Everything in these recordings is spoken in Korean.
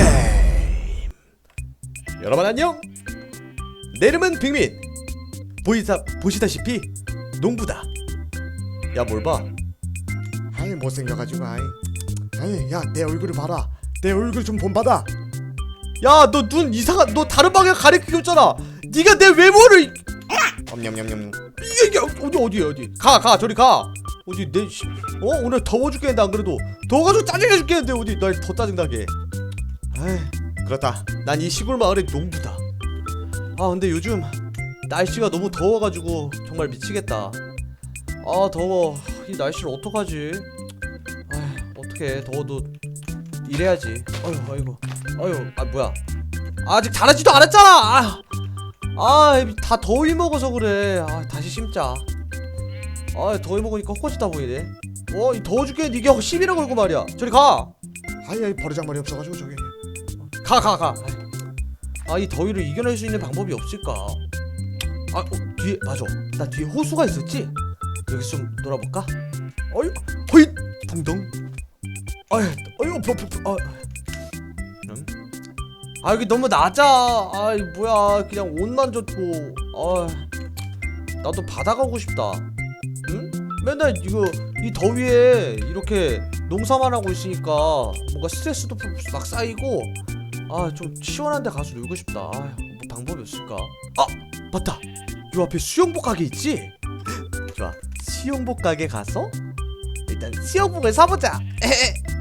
게임 여러분 안녕. 내 이름은 빅민. 보이사, 보시다시피 농부다. 야 뭘봐? 아이 못생겨가지고 아이. 아이 야내 얼굴을 봐라. 내 얼굴 좀 본받아. 야 너 눈 이상한 너 다른 방향 가리키고 있잖아. 네가 내 외모를 엄냠냠냠 이게 이게 어디 어디 어디? 가 가 저리 가. 어디 내 씨, 어? 오늘 더워 죽겠는데 안 그래도? 더워가지고 짜증나 죽겠는데 어디? 날 더 짜증나게 에이 그렇다 난 이 시골 마을의 농부다 아 근데 요즘 날씨가 너무 더워가지고 정말 미치겠다 아 더워 이 날씨를 어떡하지 아 어떡해 더워도 일해야지 아유 아이고 아유 아 뭐야 아직 자라지도 않았잖아 아. 아, 다 더위 먹어서 그래. 아, 다시 심자. 아, 더위 먹으니까 헛것이다 보이네. 어, 이 더워 죽겠는데 이게 시비를 걸고 말이야. 저리 가. 아이 버르장머리 없어가지고 저기 가, 가, 가. 아, 이 더위를 이겨낼 수 있는 방법이 없을까? 아, 어, 뒤에 맞아. 나 뒤에 호수가 있었지? 여기 좀 놀아볼까? 어이, 허이, 붕덩. 아이, 어이구, 부, 부, 부, 아. 음? 아 여기 너무 낮아. 아이 뭐야 그냥 옷만 좋고. 아 나도 바다 가고 싶다. 응? 맨날 이거 이 더위에 이렇게 농사만 하고 있으니까 뭔가 스트레스도 막 쌓이고 아 좀 시원한 데 가서 놀고 싶다. 아, 뭐 방법이 없을까? 아 맞다. 요 앞에 수영복 가게 있지? 좋아. 수영복 가게 가서 일단 수영복을 사보자.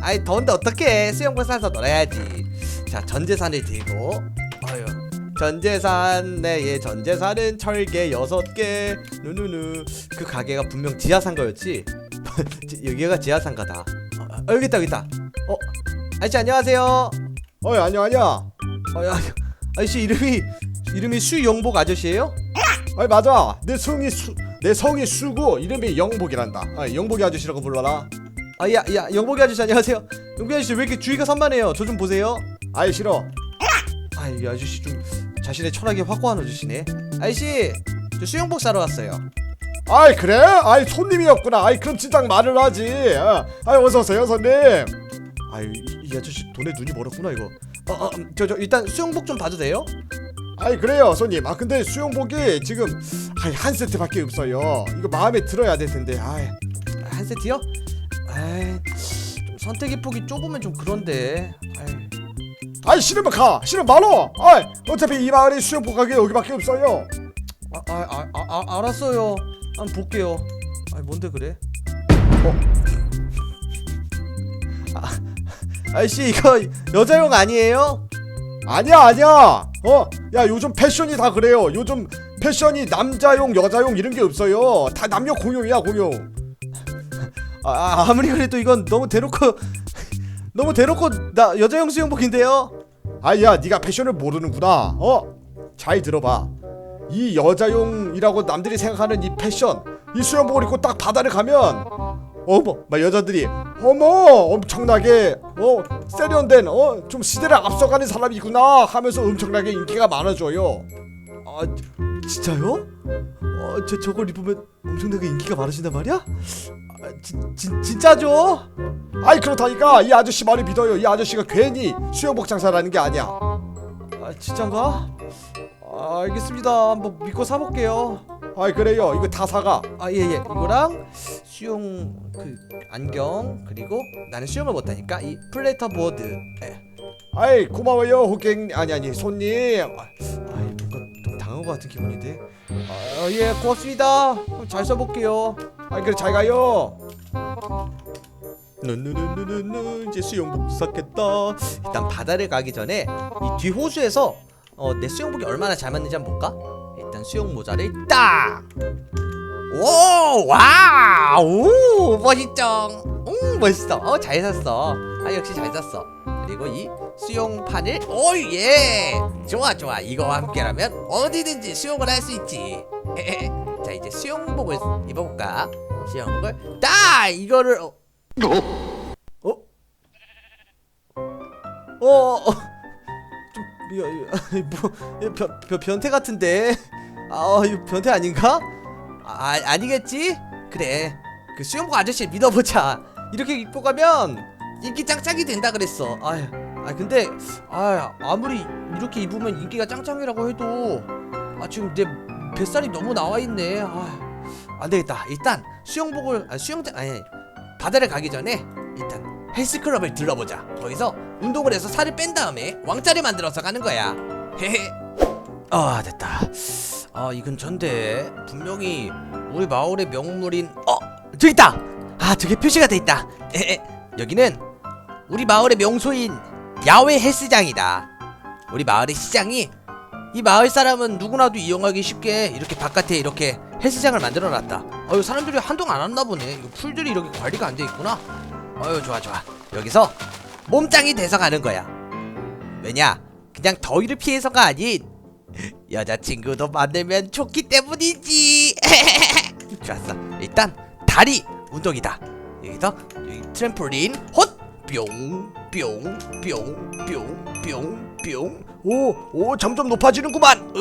아이 더운데 어떡해? 수영복 사서 놀아야지. 자 전재산을 들고 아유 전재산 네예 전재산은 철개 여섯 개 누누누 그 가게가 분명 지하상 거였지 지- 여기가 지하상가다 어, 어, 여기 있다 여기 있다 어 아저씨 안녕하세요 어이 아니야 아니야 어, 야, 아저씨 이름이 이름이 수영복 아저씨예요? 아이 맞아. 내 성이 수 내 성이 수고 이름이 영복이란다. 아 영복이 아저씨라고 불러라. 아야야 영복이 아저씨 안녕하세요. 영복이 아저씨 왜 이렇게 주의가 산만해요? 저 좀 보세요. 아이 싫어. 아이 아저씨 좀 자신의 철학이 확고한 아저씨네. 아저씨 저 수영복 사러 왔어요. 아이 그래? 아이 손님이었구나. 아이 그럼 진작 말을 하지. 어. 아이 어서 오세요 손님. 아유 이, 이 아저씨 돈에 눈이 멀었구나 이거. 어어저저 일단 수영복 좀 봐도 돼요? 아이 그래요 손님. 아 근데 수영복이 지금 아이 한 세트밖에 없어요. 이거 마음에 들어야 될 텐데 아이. 한 세트요? 아이 좀 선택의 폭이 좁으면 좀 그런데. 아이. 아이 싫으면 가. 싫으면 말어 아이 어차피 이 마을에 수영복 가게 여기밖에 없어요. 아, 아, 아, 아, 아 알았어요. 한번 볼게요. 아이 뭔데 그래? 어? 아, 아저씨 이거 여자용 아니에요? 아니야 아니야. 어야 요즘 패션이 다 그래요. 요즘 패션이 남자용 여자용 이런 게 없어요. 다 남녀 공용이야 공용. 아, 아 아무리 그래도 이건 너무 대놓고 너무 대놓고 나 여자용 수영복인데요? 아야 네가 패션을 모르는구나. 어잘 들어봐. 이 여자용이라고 남들이 생각하는 이 패션 이 수영복을 입고 딱 바다를 가면 어머 막 여자들이 어머 엄청나게 어 세련된 어 좀 시대를 앞서가는 사람이구나 하면서 엄청나게 인기가 많아져요 아 진짜요? 어, 저 저걸 입으면 엄청나게 인기가 많으신단 말이야? 아, 진, 진 진짜죠? 아이 그렇다니까 이 아저씨 말을 믿어요 이 아저씨가 괜히 수영복 장사라는 게 아니야 아 진짠가? 아, 알겠습니다. 한번 믿고 사볼게요. 아이 그래요 이거 다 사가 아 예예 이거랑 수영 그 안경 그리고 나는 수영을 못하니까 이 플래터 보드. 예. 아이 고마워요 호객 아니 아니 손님 아이 뭔가 좀 당한 것 같은 기분인데. 아예 고맙습니다. 그럼 잘 써볼게요. 아이 그래 잘 가요 누누누누누 이제 수영복 샀겠다. 일단 바다를 가기 전에 이 뒤 호수에서 어, 내 수영복이 얼마나 잘 맞는지 한번 볼까? 일단 수영 모자를 딱. 오, 와, 오, 멋있죠. 음, 멋있어. 어, 잘 샀어. 아, 역시 잘 샀어. 그리고 이 수영판을, 오, 예, 좋아, 좋아. 이거와 함께라면 어디든지 수영을 할 수 있지. 자, 이제 수영복을 입어볼까? 수영복을 딱 이거를. 어, 어? 어, 어, 좀 이거 이거 뭐 변, 변 변태 같은데. 아, 이거 변태 아닌가? 아, 아 아니겠지? 그래. 그 수영복 아저씨 믿어보자. 이렇게 입고 가면 인기 짱짱이 된다 그랬어. 아유, 아 근데 아 아무리 이렇게 입으면 인기가 짱짱이라고 해도 아 지금 내 뱃살이 너무 나와 있네. 아 안 되겠다. 일단 수영복을 아 수영장 아니 바다를 가기 전에 일단 헬스클럽을 들러보자. 거기서 운동을 해서 살을 뺀 다음에 왕자를 만들어서 가는 거야. 헤헤. 아 됐다. 아 이 근처인데 분명히 우리 마을의 명물인 어 저기 있다. 아 저기 표시가 돼 있다. 에헤. 여기는 우리 마을의 명소인 야외 헬스장이다. 우리 마을의 시장이 이 마을 사람은 누구나도 이용하기 쉽게 이렇게 바깥에 이렇게 헬스장을 만들어 놨다. 아유 사람들이 한동안 안 왔나 보네. 이거 풀들이 이렇게 관리가 안 돼 있구나. 아유 좋아 좋아. 여기서 몸짱이 돼서 가는 거야. 왜냐? 그냥 더위를 피해서가 아닌 여자친구도 만들면 좋기 때문이지. 좋았어. 일단 다리 운동이다. 여기서 여기 트램폴린 헛뿅뿅뿅뿅뿅뿅 오, 오 점점 높아지는구만.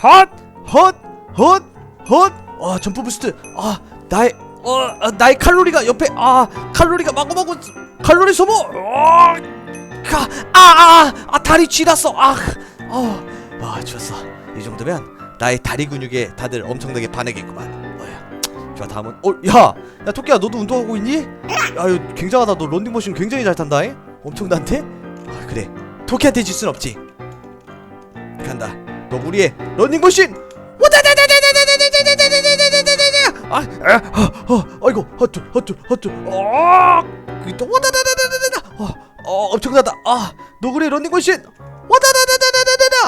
헛헛헛헛 아 점프 부스트 아 나의 어 아, 나의 칼로리가 옆에 아 칼로리가 마구마구 칼로리 소모 어, 아아 아 아, 다리 쥐났어 아 어 와 좋았어 이 정도면 나의 다리 근육에 다들 엄청나게 반하겠구만 어야 좋아 다음은 어야야 토끼야 너도 운동하고 있니 아유 굉장하다 너 런닝머신 굉장히 잘 탄다 잉 엄청난데 아 그래 토끼한테 질 순 없지 간다 너 우리의 런닝머신 아, 아, 어, 어, 아이고, 헛둘, 헛둘, 헛둘, 어, 그또 와다다다다다다, 어, 어, 엄청나다, 아, 너구리 런닝머신, 와다다다다다다다,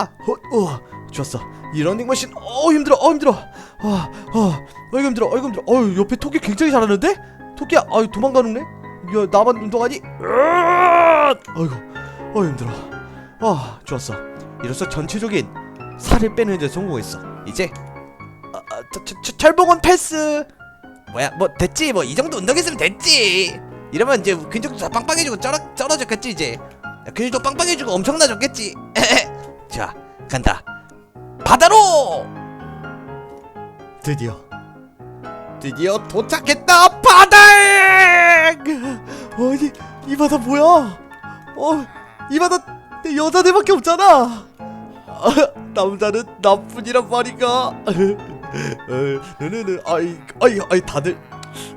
어, 어, 좋았어, 이 런닝머신, 어, 힘들어, 어, 힘들어, 아, 어, 어이구 힘들어, 어이구 힘들어, 어유 옆에 토끼 굉장히 잘하는데, 토끼야, 아유 도망가는네, 야, 나만 운동하니, 아이고, 어, 힘들어, 아, 좋았어, 이로써 전체적인 살을 빼는 데 성공했어, 이제. 아, 아, 저, 철봉은 패스. 뭐야, 뭐 됐지, 뭐 이 정도 운동했으면 됐지. 이러면 이제 근육도 다 빵빵해지고 쩔어 쩔어졌겠지 이제. 야, 근육도 빵빵해지고 엄청나졌겠지. 자, 간다. 바다로. 드디어, 드디어 도착했다 바다에. 어디 이 바다 뭐야? 어, 이 바다 내 여자들밖에 없잖아. 아, 남자는 나뿐이란 말인가? 느느느 아이 아이 아이 다들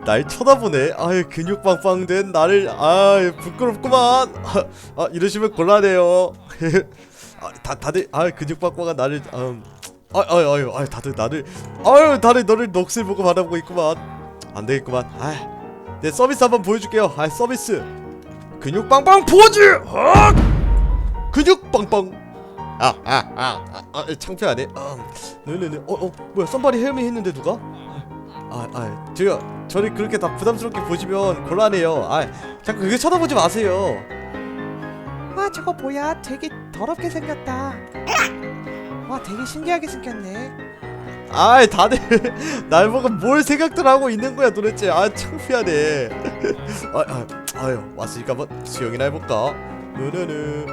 날 쳐다보네. 아이 근육 빵빵 된 나를 아이 부끄럽구만. 아, 아 이러시면 곤란해요. 아, 다 다들 아 근육 빵빵한 나를 음, 아, 아유 아유 아유 다들 나를 아유 다들 너를 넋을 보고 바라보고 있구만. 안 되겠구만. 아, 내 서비스 한번 보여줄게요. 아 서비스. 근육 빵빵 포즈. 아! 근육 빵빵. 아, 아, 아, 아, 아 창피하네. 음, 네네네. 어, 어, 뭐야? 썸바리 헬미 했는데 누가? 아, 아, 제가 저를 그렇게 다 부담스럽게 보시면 곤란해요. 아, 자꾸 그게 쳐다보지 마세요. 와 저거 뭐야 되게 더럽게 생겼다. 와 되게 신기하게 생겼네. 아, 다들 날 보고 뭘 생각들 하고 있는 거야 도대체. 아, 창피하네. 아, 아, 아유, 왔으니까 한번 수영이나 해볼까? 네네네.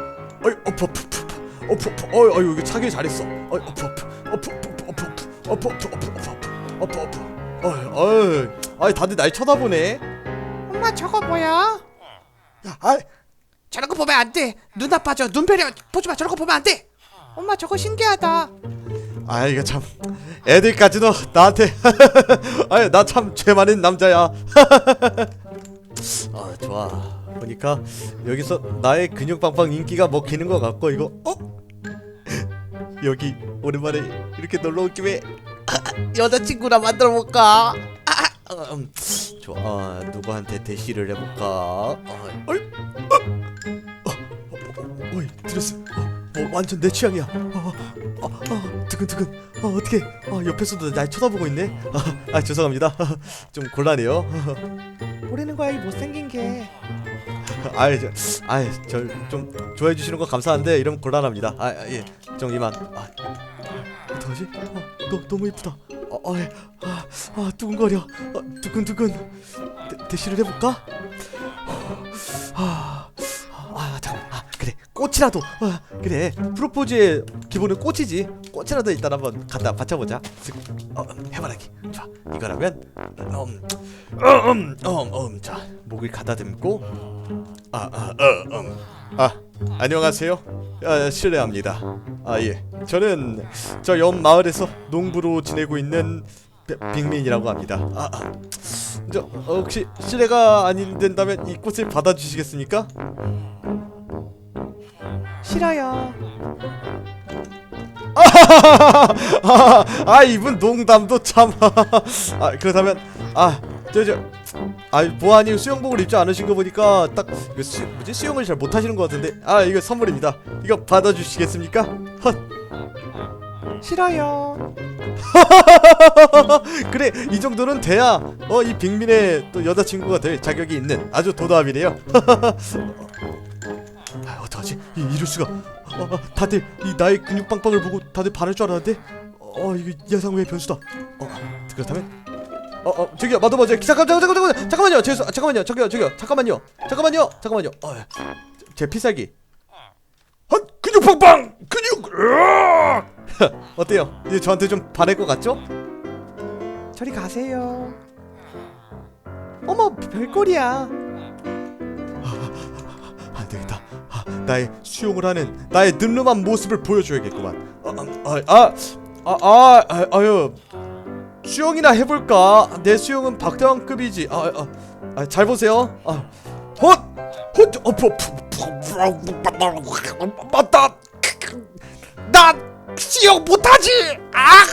어이, 어프, 어프, 어프. 어프 어프 어이 어이 이거 차길 잘했어. 어이 어프 어프 어프 어프 어프 어프 어프 어프 어프 어프 어프 어이 어이. 아이 다들 날 쳐다보네. 엄마 저거 뭐야? 아 저런 거 보면 안 돼. 눈 나빠져. 눈 배려. 보지 마. 저런 거 보면 안 돼. 엄마 저거 신기하다 아 이거 참 애들까지도 나한테 아유 나참 죄 많은 남자야 아 좋아 보니까 여기서 나의 근육빵빵 인기가 먹히는 것 같고 이거 어 여기 오랜만에 이렇게 놀러 온 김에 여자친구나 만들어 볼까? 아, 음, 좋아 누구한테 대시를 해볼까 어, 어이 어, 어, 어, 어, 어이 드레스 어, 어, 완전 내 취향이야. 어, 어, 어, 두근두근. 어, 어떻게 어, 옆에서도 날 쳐다보고 있네. 아, 아 죄송합니다. 좀 곤란해요. 모르는 거야 이 못생긴 게. 아이 저, 아이 저좀 좋아해 주시는 거 감사한데 이러면 곤란합니다. 아 예. 좀 이만. 아 어떡하지? 어, 너 너무 이쁘다. 어, 어, 예. 아, 아 두근거려. 어, 두근두근. 대, 대시를 해볼까 꽃이라도 아, 그래 프로포즈의 기본은 꽃이지 꽃이라도 일단 한번 갖다 받쳐보자 쓱, 어, 음, 해바라기 좋아 이거라면 음, 음, 음, 음, 음, 자 목을 가다듬고 아, 아, 어, 음. 아, 안녕하세요. 아, 실례합니다. 아, 예. 저는 저 옆 마을에서 농부로 지내고 있는 비- 빅민이라고 합니다. 아, 아. 저 어, 혹시 실례가 안 된다면 이 꽃을 받아주시겠습니까? 싫어요. 아, 아 이분 농담도 참. 아 그렇다면 아 저저 아 보아님 수영복을 입지 않으신 거 보니까 딱 이거 수, 뭐지 수영을 잘 못하시는 것 같은데 아 이거 선물입니다. 이거 받아주시겠습니까? 헛. 싫어요. 그래 이 정도는 돼야 어 이 빅민의 또 여자친구가 될 자격이 있는 아주 도담이네요. 아 이럴 수가. 어, 어, 다들 이 나의 근육 빵빵을 보고 다들 반할 줄 알았는데 어 이거 예상 외의 변수다. 어 그렇다면 어 어 저기요 마도마저 잠깐 잠깐 잠깐 잠깐 잠깐만요 죄송 아, 잠깐만요 저기요 저기요 잠깐만요 잠깐만요 잠깐만요 어제 제 필살기 헛 근육 빵빵 근육! 어때요? 이제 저한테 좀 반할 것 같죠? 저리 가세요. 어머 별꼴이야. 안 되겠다. 아, 나의 수용을 하는 나의 늠름한 모습을 보여줘야겠구만. 아, 아, 아, 아, 아, 아, 아유, 수영이나 해볼까? 내 수영은 박태환급이지. 아, 아, 아, 잘 보세요. 아, 헛, 헛, 어, 푸, 맞다. 나 수영 못하지. 아,